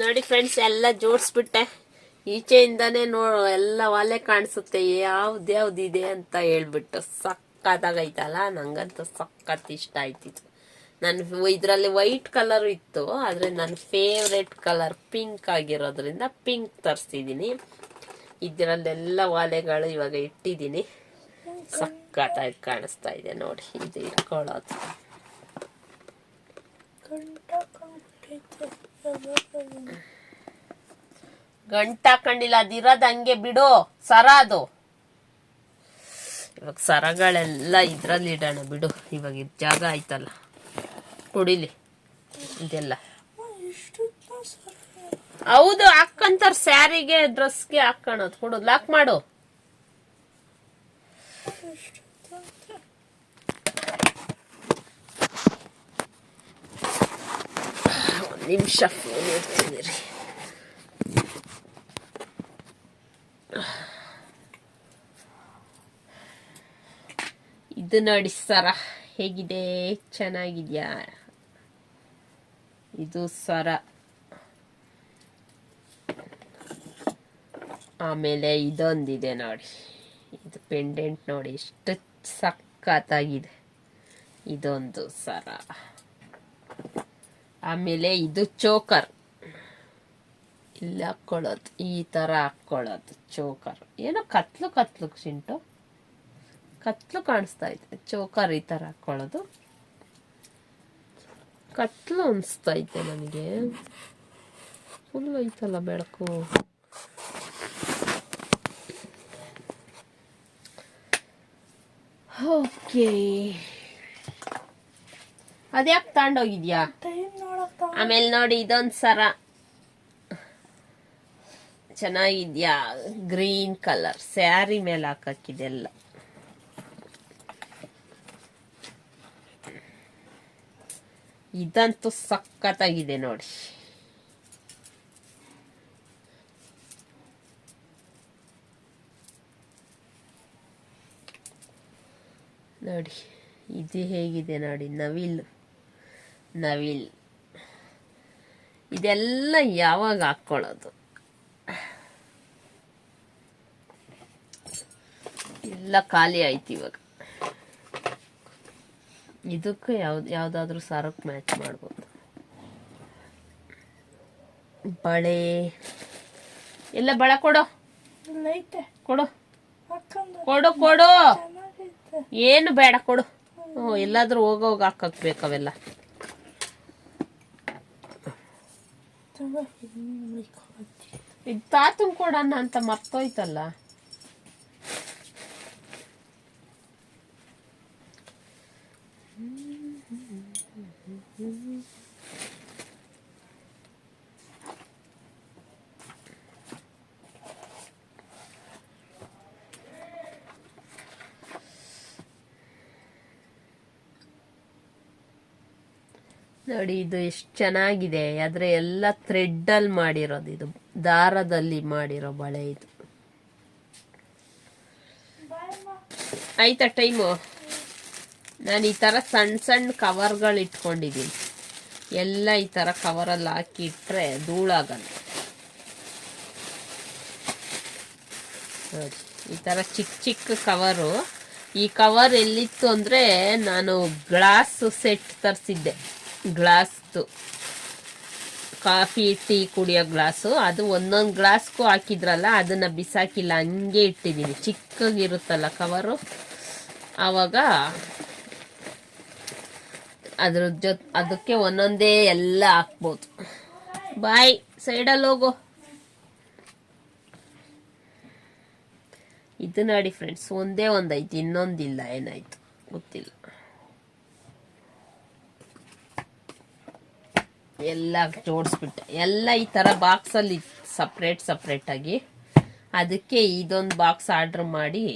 ನೋಡಿ ಫ್ರೆಂಡ್ಸ್ ಎಲ್ಲ ಜೋಡಿಸ್ಬಿಟ್ಟೆ. ಈಚೆಯಿಂದಾನೇ ನೋ, ಎಲ್ಲ ಒಲೆ ಕಾಣಿಸುತ್ತೆ. ಯಾವ್ದು ಯಾವ್ದು ಇದೆ ಅಂತ ಹೇಳ್ಬಿಟ್ಟು ಸಕ್ಕತ್ತಾಗೈತಲ್ಲ, ನಂಗಂತೂ ಸಕ್ಕತ್ ಇಷ್ಟ ಆಯ್ತಿತ್ತು ನನ್ನ ಇದರಲ್ಲಿ ವೈಟ್ ಕಲರ್ ಇತ್ತು, ಆದ್ರೆ ನನ್ನ ಫೇವ್ರೆಟ್ ಕಲರ್ ಪಿಂಕ್ ಆಗಿರೋದ್ರಿಂದ ಪಿಂಕ್ ತರಿಸಿದ್ದೀನಿ ಇದರಲ್ಲೆಲ್ಲ ಒಲೆಗಳು ಇವಾಗ ಇಟ್ಟಿದ್ದೀನಿ ಸಕ್ಕತ್ತಾಗಿ ಕಾಣಿಸ್ತಾ ಇದೆ ನೋಡಿ, ಇದು ಇಟ್ಕೊಳ್ಳೋದು. ಗಂಟ ಕಂಡಿಲ್ಲ ಅದಿರದ ಹಂಗೆ ಬಿಡು ಸರ ಅದು ಇವಾಗ ಸರಗಳೆಲ್ಲ ಇದ್ರಲ್ಲಿ ಇಡೋಣ ಬಿಡು, ಇವಾಗ ಇದು ಜಾಗ ಆಯ್ತಲ್ಲ. ಕುಡಿಲಿ, ಇದೆಲ್ಲ. ಹೌದು, ಹಾಕ್ಕಂತಾರ ಸ್ಯಾರಿಗೆ, ಡ್ರೆಸ್ಗೆ ಹಾಕೋಣದು ಕೊಡು ಲಾಕ್ ಮಾಡು. ಒಂದು ನಿಮಿಷ ಫೋನ್ ಇದು ನೋಡಿ ಸರ ಹೇಗಿದೆ? ಚೆನ್ನಾಗಿದ್ಯಾ? ಇದು ಸರ ಆಮೇಲೆ ಇದೊಂದಿದೆ ನೋಡಿ. ಇದು ಪೆಂಡೆಂಟ್ ನೋಡಿ. ಎಷ್ಟು ಸಖತ್ತಾಗಿದೆ. ಇದೊಂದು ಸರ ಆಮೇಲೆ ಇದು ಚೋಕರ್. ಇಲ್ಲಿ ಹಾಕ್ಕೊಳ್ಳೋದು, ಈ ಥರ ಹಾಕ್ಕೊಳ್ಳೋದು ಚೋಕರ್. ಏನೋ ಕತ್ಲು ಕತ್ಲು ಚಿಂಟು. ಕತ್ಲು ಕಾಣಿಸ್ತಾ ಇದೆ, ಚೋಕರ್ ಈ ಥರ ಹಾಕ್ಕೊಳ್ಳೋದು. ಕತ್ಲು ಅನಿಸ್ತೈತೆ ನನಗೆ. ಫುಲ್ ಐತಲ್ಲ ಬೆಳಕು. ಓಕೆ ಅದ್ಯಾಕೆ ತಗೊಂಡೋಗಿದ್ಯಾ ಆಮೇಲೆ ನೋಡಿ ಇದೊಂದ್ ಸರ. ಚೆನ್ನಾಗಿದ್ಯಾ? Green colour. ಸ್ಯಾರಿ ಮೇಲೆ ಹಾಕಕ್ಕಿದೆಲ್ಲ. ಇದಂತೂ ಸಖತ್ತಾಗಿದೆ ನೋಡಿ. ನೋಡಿ, ಇದು ಹೇಗಿದೆ ನೋಡಿ, ನವಿಲ್. ನವಿಲ್. ಇದೆಲ್ಲ ಯಾವಾಗ ಹಾಕ್ಕೊಳ್ಳೋದು? ಎಲ್ಲ ಖಾಲಿ ಆಯ್ತು ಇವಾಗ. ಇದಕ್ಕೆ ಯಾವ್ದು ಯಾವ್ದಾದ್ರು ಸಾರಕ್ಕೆ ಮ್ಯಾಚ್ ಮಾಡ್ಬೋದು. ಬಳೆ. ಎಲ್ಲ ಬಳೆ ಕೊಡು. ಕೊಡು. ಕೊಡು ಕೊಡು. ಏನು ಬೇಡ ಕೊಡು. ಹ್ಞೂ ಎಲ್ಲಾದ್ರೂ ಹೋಗೋಗ ಹಾಕಕ್ ಬೇಕವೆಲ್ಲ ಈಗ ತಾತನ್ ಕೊಡೋಣ ಅಂತ ಮರ್ತೋಯ್ತಲ್ಲ. ನೋಡಿ, ಇದು ಎಷ್ಟು ಚೆನ್ನಾಗಿದೆ. ಆದರೆ ಎಲ್ಲ ಥ್ರೆಡ್ಡಲ್ಲಿ ಮಾಡಿರೋದು ಇದು. ದಾರದಲ್ಲಿ ಮಾಡಿರೋ ಬಳೆ ಇದು. ಆಯ್ತಾ ಟೈಮು ನಾನು ಈ ಥರ ಸಣ್ಣ ಸಣ್ಣ ಕವರ್ಗಳು ಇಟ್ಕೊಂಡಿದ್ದೀನಿ. ಎಲ್ಲ ಈ ಥರ ಕವರಲ್ಲಿ ಹಾಕಿ ಇಟ್ಟರೆ ಧೂಳಾಗಲ್ಲ. ಈ ಥರ ಚಿಕ್ಕ ಚಿಕ್ಕ ಕವರು ಈ ಕವರ್ ಎಲ್ಲಿತ್ತು ಅಂದರೆ, ನಾನು ಗ್ಲಾಸ್ ಸೆಟ್ ತರಿಸಿದ್ದೆ. ಗ್ಲಾಸ್ದು. ಕಾಫಿ, ಟೀ ಕುಡಿಯೋ ಗ್ಲಾಸು. ಅದು ಒಂದೊಂದು ಗ್ಲಾಸ್ಗೂ ಹಾಕಿದ್ರಲ್ಲ, ಅದನ್ನು ಬಿಸಾಕಿಲ್ಲ, ಹಂಗೆ ಇಟ್ಟಿದ್ದೀನಿ ಚಿಕ್ಕಗಿರುತ್ತಲ್ಲ ಕವರು? ಆವಾಗ ಅದ್ರ ಜೊತೆ, ಅದಕ್ಕೆ ಒಂದೊಂದೇ ಎಲ್ಲ ಹಾಕ್ಬೋದು. ಬಾಯ್, ಸೈಡಲ್ಲಿ ಹೋಗು. ಇದು ನೋಡಿ ಫ್ರೆಂಡ್ಸ್, ಒಂದೇ ಒಂದಾಯ್ತು, ಇನ್ನೊಂದಿಲ್ಲ, ಏನಾಯ್ತು? ಗೊತ್ತಿಲ್ಲ. ಎಲ್ಲ ಜೋಡಿಸ್ಬಿಟ್ಟೆ. ಎಲ್ಲ ಈ ಥರ ಬಾಕ್ಸಲ್ಲಿ ಸಪ್ರೇಟ್ ಸಪ್ರೇಟಾಗಿ ಅದಕ್ಕೆ ಇದೊಂದು ಬಾಕ್ಸ್ ಆರ್ಡ್ರ್ ಮಾಡಿ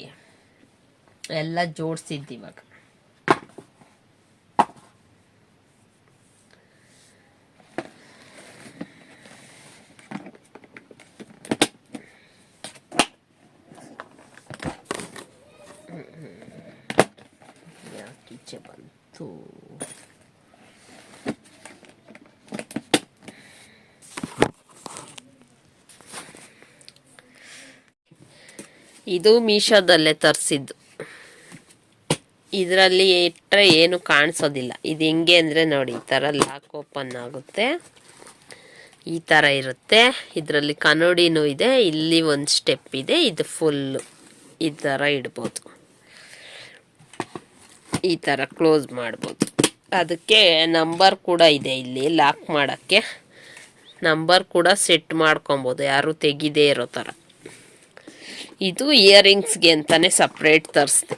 ಎಲ್ಲ ಜೋಡಿಸಿದ್ದು ಇವಾಗ. ಬಂತು? ಇದು ಮೀಶೋದಲ್ಲೇ ತರಿಸಿದ್ದು. ಇದರಲ್ಲಿ ಇಟ್ಟರೆ ಏನು ಕಾಣಿಸೋದಿಲ್ಲ. ಇದು ಹೆಂಗೆ ಅಂದರೆ ನೋಡಿ, ಈ ಥರ ಲಾಕ್ ಓಪನ್ ಆಗುತ್ತೆ. ಈ ಥರ ಇರುತ್ತೆ. ಇದರಲ್ಲಿ ಕನ್ನಡಿನೂ ಇದೆ, ಇಲ್ಲಿ ಒಂದು ಸ್ಟೆಪ್ ಇದೆ, ಇದು ಫುಲ್ಲು ಈ ಥರ ಇಡ್ಬೋದು. ಈ ಥರ ಕ್ಲೋಸ್ ಮಾಡ್ಬೋದು. ಅದಕ್ಕೆ ನಂಬರ್ ಕೂಡ ಇದೆ ಇಲ್ಲಿ ಲಾಕ್ ಮಾಡೋಕ್ಕೆ. ನಂಬರ್ ಕೂಡ ಸೆಟ್ ಮಾಡ್ಕೊಬೋದು, ಯಾರು ತೆಗಿದೇ ಇರೋ ಥರ. ಇದು ಇಯರಿಂಗ್ಸ್ಗೆ ಅಂತಲೇ ಸಪ್ರೇಟ್ ತರಿಸ್ದೆ.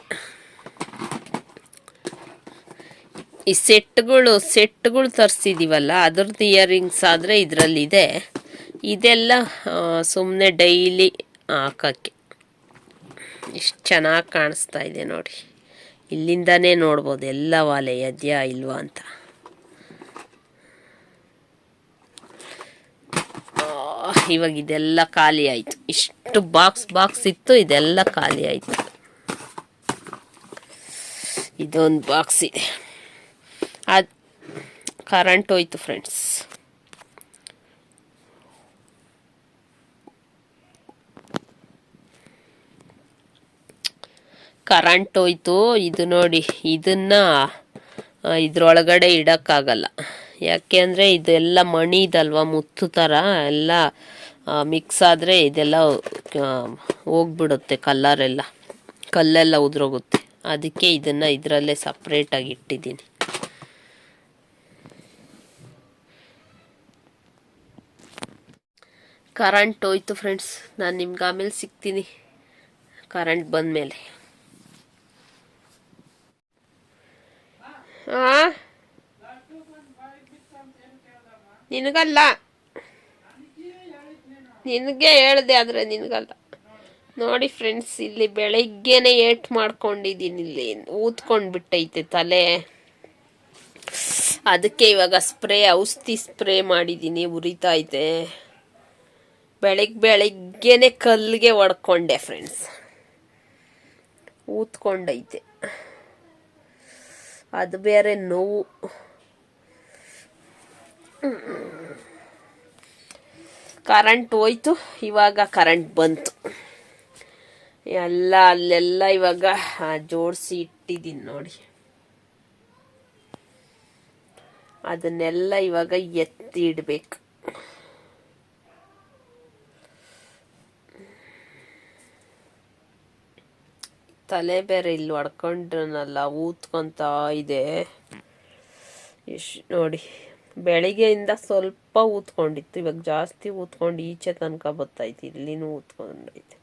ಈ ಸೆಟ್ಗಳು ಸೆಟ್ಗಳು ತರಿಸಿದ್ದೀವಲ್ಲ ಅದ್ರದ್ದು ಇಯರಿಂಗ್ಸ್ ಆದರೆ ಇದರಲ್ಲಿದೆ. ಇದೆಲ್ಲ ಸುಮ್ಮನೆ ಡೈಲಿ ಹಾಕೋಕ್ಕೆ. ಎಷ್ಟು ಚೆನ್ನಾಗಿ ಕಾಣಿಸ್ತಾ ಇದೆ ನೋಡಿ. ಇಲ್ಲಿಂದನೇ ನೋಡ್ಬೋದು, ಎಲ್ಲ ವಾಲೆ ಇದೆಯಾ ಇಲ್ವಾ ಅಂತ ಆ, ಇವಾಗ ಇದೆಲ್ಲ ಖಾಲಿ ಆಯಿತು. ಇಷ್ಟು ಬಾಕ್ಸ್ ಬಾಕ್ಸ್ ಇತ್ತು, ಇದೆಲ್ಲ ಖಾಲಿ ಆಯಿತು. ಇದೊಂದು ಬಾಕ್ಸ್ ಇದೆ. ಅದು ಕರೆಂಟ್ ಹೋಯ್ತು ಫ್ರೆಂಡ್ಸ್ ಕರೆಂಟ್ ಹೋಯ್ತು. ಇದು ನೋಡಿ, ಇದನ್ನ ಇದ್ರೊಳಗಡೆ ಇಡೋಕ್ಕಾಗಲ್ಲ. ಯಾಕೆ ಅಂದರೆ ಇದೆಲ್ಲ ಮಣಿ ಮುತ್ತು ಥರ ಎಲ್ಲ ಮಿಕ್ಸ್ ಆದರೆ ಇದೆಲ್ಲ ಹೋಗ್ಬಿಡುತ್ತೆ ಕಲ್ಲರೆಲ್ಲ ಕಲ್ಲೆಲ್ಲ ಉದುರೋಗುತ್ತೆ. ಅದಕ್ಕೆ ಇದನ್ನು ಇದರಲ್ಲೇ ಸಪ್ರೇಟಾಗಿ ಇಟ್ಟಿದ್ದೀನಿ. ಕರೆಂಟ್ ಹೋಯ್ತು ಫ್ರೆಂಡ್ಸ್ ನಾನು ನಿಮ್ಗೆ ಆಮೇಲೆ ಸಿಗ್ತೀನಿ. ಕರೆಂಟ್ ಬಂದಮೇಲೆ. ಆ? ನಿನಗಲ್ಲ. ನಿನಗೆ ಹೇಳ್ದೆ ಆದರೆ ನಿನಗಲ್ಲ. ನೋಡಿ ಫ್ರೆಂಡ್ಸ್ ಇಲ್ಲಿ ಬೆಳಗ್ಗೆನೆ ಏಟ್ ಮಾಡ್ಕೊಂಡಿದ್ದೀನಿ ಇಲ್ಲಿ. ಊದ್ಕೊಂಡು ಬಿಟ್ಟೈತೆ ತಲೆ. ಅದಕ್ಕೆ ಇವಾಗ ಸ್ಪ್ರೇ, ಔಷಧಿ ಸ್ಪ್ರೇ ಮಾಡಿದ್ದೀನಿ ಉರಿತೈತೆ ಬೆಳಗ್ಗೆ ಬೆಳಗ್ಗೆನೆ ಕಲ್ಲಿಗೆ ಹೊಡ್ಕೊಂಡೆ ಫ್ರೆಂಡ್ಸ್ ಊದ್ಕೊಂಡೈತೆ. ಅದು ಬೇರೆ ನೋವು. ಕರೆಂಟ್ ಹೋಯ್ತು, ಇವಾಗ ಕರೆಂಟ್ ಬಂತು. ಎಲ್ಲ, ಅಲ್ಲೆಲ್ಲ ಇವಾಗ ಜೋಡಿಸಿ ಇಟ್ಟಿದ್ದೀನಿ ನೋಡಿ. ಅದನ್ನೆಲ್ಲ ಇವಾಗ ಎತ್ತಿ ಇಡಬೇಕು. ತಲೆ ಬೇರೆ ಇಲ್ಲಿ ಹೊಡ್ಕೊಂಡ್ರನಲ್ಲ ಊತ್ಕೊಂತ ಇದೆ. ಇಶ್, ನೋಡಿ. ಬೆಳಿಗ್ಗೆಯಿಂದ ಸ್ವಲ್ಪ ಊತ್ಕೊಂಡಿತ್ತು. ಇವಾಗ ಜಾಸ್ತಿ ಊತ್ಕೊಂಡು ಈಚೆ ತನಕ ಬತ್ತೈತಿ. ಇಲ್ಲಿನೂ ಊತ್ಕೊಂಡೈತೆ.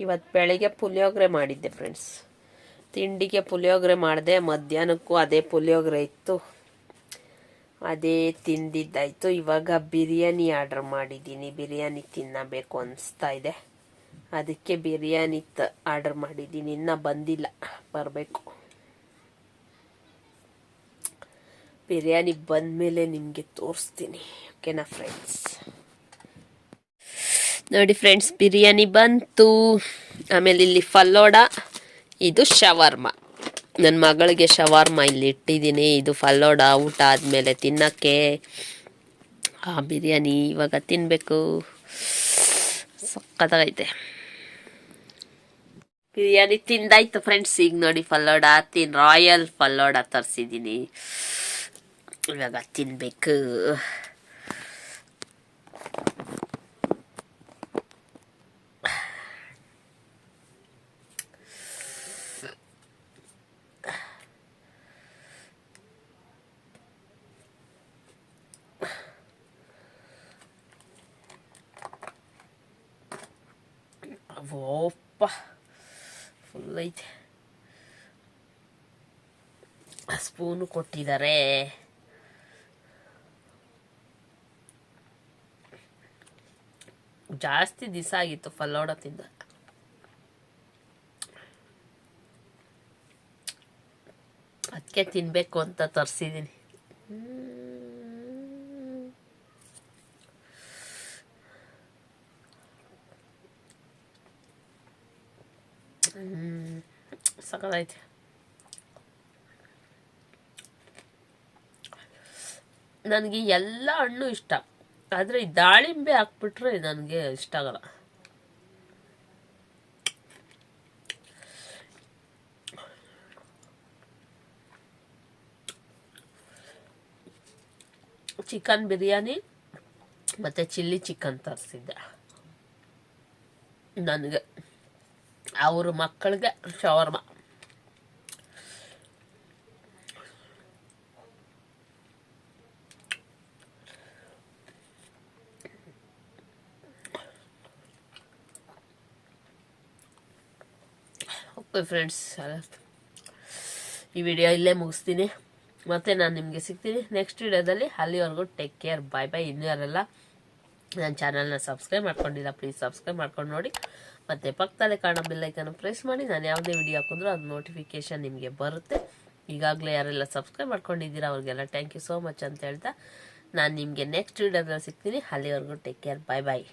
ಇವತ್ತು ಬೆಳಿಗ್ಗೆ ಪುಳಿಯೋಗರೆ ಮಾಡಿದ್ದೆ ಫ್ರೆಂಡ್ಸ್ ತಿಂಡಿಗೆ ಪುಳಿಯೋಗರೆ ಮಾಡಿದೆ. ಮಧ್ಯಾಹ್ನಕ್ಕೂ ಅದೇ ಪುಳಿಯೋಗರೆ ಇತ್ತು. ಅದೇ ತಿಂದಿದ್ದಾಯಿತು. ಇವಾಗ ಬಿರಿಯಾನಿ ಆರ್ಡರ್ ಮಾಡಿದ್ದೀನಿ. ಬಿರಿಯಾನಿ ತಿನ್ನಬೇಕು ಅನಿಸ್ತಾ ಇದೆ. ಅದಕ್ಕೆ ಬಿರಿಯಾನಿ ತ ಆರ್ಡರ್ ಮಾಡಿದ್ದೀನಿ. ಇನ್ನೂ ಬಂದಿಲ್ಲ. ಬರಬೇಕು. ಬಿರಿಯಾನಿ ಬಂದಮೇಲೆ ನಿಮಗೆ ತೋರಿಸ್ತೀನಿ. ಓಕೆನಾ ಫ್ರೆಂಡ್ಸ್ ನೋಡಿ ಫ್ರೆಂಡ್ಸ್ ಬಿರಿಯಾನಿ ಬಂತು. ಆಮೇಲೆ ಇಲ್ಲಿ ಫಲ್ಲೋಡ ಇದು ಶವರ್ಮ. ನನ್ನ ಮಗಳಿಗೆ ಶವರ್ಮ ಇಲ್ಲಿ ಇಟ್ಟಿದ್ದೀನಿ. ಇದು ಫಲ್ಲೋಡ ಊಟ ಆದಮೇಲೆ ತಿನ್ನೋಕ್ಕೆ. ಆ ಬಿರಿಯಾನಿ ಇವಾಗ ತಿನ್ನಬೇಕು ಸಕ್ಕತ್ತಾಗೈತೆ ಬಿರಿಯಾನಿ ತಿಂದಾಯ್ತು ಫ್ರೆಂಡ್ಸ್ ಈಗ ನೋಡಿ ಫಲ್ಲೋಡ ತಿನ್ ರಾಯಲ್ ಫಲ್ಲೋಡ ತರಿಸಿದ್ದೀನಿ ಇವಾಗ ತಿನ್ಬೇಕು. ಓಪ್ಪ ಫುಲ್ ಐತೆ ಸ್ಪೂನು ಕೊಟ್ಟಿದ್ದಾರೆ. ಜಾಸ್ತಿ ದಿವಸ ಆಗಿತ್ತು ಫಲ್ಲೋಡ ತಿಂದ ಅದಕ್ಕೆ ತಿನ್ನಬೇಕು ಅಂತ ತರಿಸಿದ್ದೀನಿ ಸಕ್ಕತ್ತೈತೆ ನನಗೆ ಎಲ್ಲ ಹಣ್ಣು ಇಷ್ಟ. ಆದರೆ ಈ ದಾಳಿಂಬೆ ಹಾಕ್ಬಿಟ್ರೆ ನನಗೆ ಇಷ್ಟ ಆಗಲ್ಲ. ಚಿಕನ್ ಬಿರಿಯಾನಿ ಮತ್ತು ಚಿಲ್ಲಿ ಚಿಕನ್ ತರಿಸಿದ್ದೆ. ನನಗೆ. ಅವ್ರ ಮಕ್ಕಳಿಗೆ ಶವರ್ಮ ಓಕೆ ಫ್ರೆಂಡ್ಸ್ ಈ ವಿಡಿಯೋ ಇಲ್ಲೇ ಮುಗಿಸ್ತೀನಿ. ಮತ್ತೆ ನಾನು ನಿಮಗೆ ಸಿಗ್ತೀನಿ ನೆಕ್ಸ್ಟ್ ವಿಡಿಯೋದಲ್ಲಿ ಅಲ್ಲಿವರೆಗೂ ಟೇಕ್ ಕೇರ್ ಬಾಯ್ ಬಾಯ್ ಇನ್ನೂ ಯಾರೆಲ್ಲ ನನ್ನ ಚಾನಲ್ನ ಸಬ್ಸ್ಕ್ರೈಬ್ ಮಾಡ್ಕೊಂಡಿಲ್ಲ ಪ್ಲೀಸ್ ಸಬ್ಸ್ಕ್ರೈಬ್ ಮಾಡ್ಕೊಂಡು ನೋಡಿ. ಮತ್ತು ಪಕ್ಕದಲ್ಲೇ ಕಾಣೋ ಬೆಲ್ಲೈಕನ್ನು ಪ್ರೆಸ್ ಮಾಡಿ. ನಾನು ಯಾವುದೇ ವಿಡಿಯೋ ಹಾಕಿದ್ರೂ ಅದು ನೋಟಿಫಿಕೇಷನ್ ನಿಮಗೆ ಬರುತ್ತೆ. ಈಗಾಗಲೇ ಯಾರೆಲ್ಲ ಸಬ್ಸ್ಕ್ರೈಬ್ ಮಾಡ್ಕೊಂಡಿದ್ದೀರಾ, ಅವ್ರಿಗೆಲ್ಲ ಥ್ಯಾಂಕ್ ಯು ಸೋ ಮಚ್ ಅಂತ ಹೇಳ್ತಾ ನಾನು ನಿಮಗೆ ನೆಕ್ಸ್ಟ್ ವಿಡಿಯೋದಲ್ಲಿ ಸಿಗ್ತೀನಿ. ಅಲ್ಲಿವರೆಗೂ ಟೇಕ್ ಕೇರ್ ಬಾಯ್ ಬಾಯ್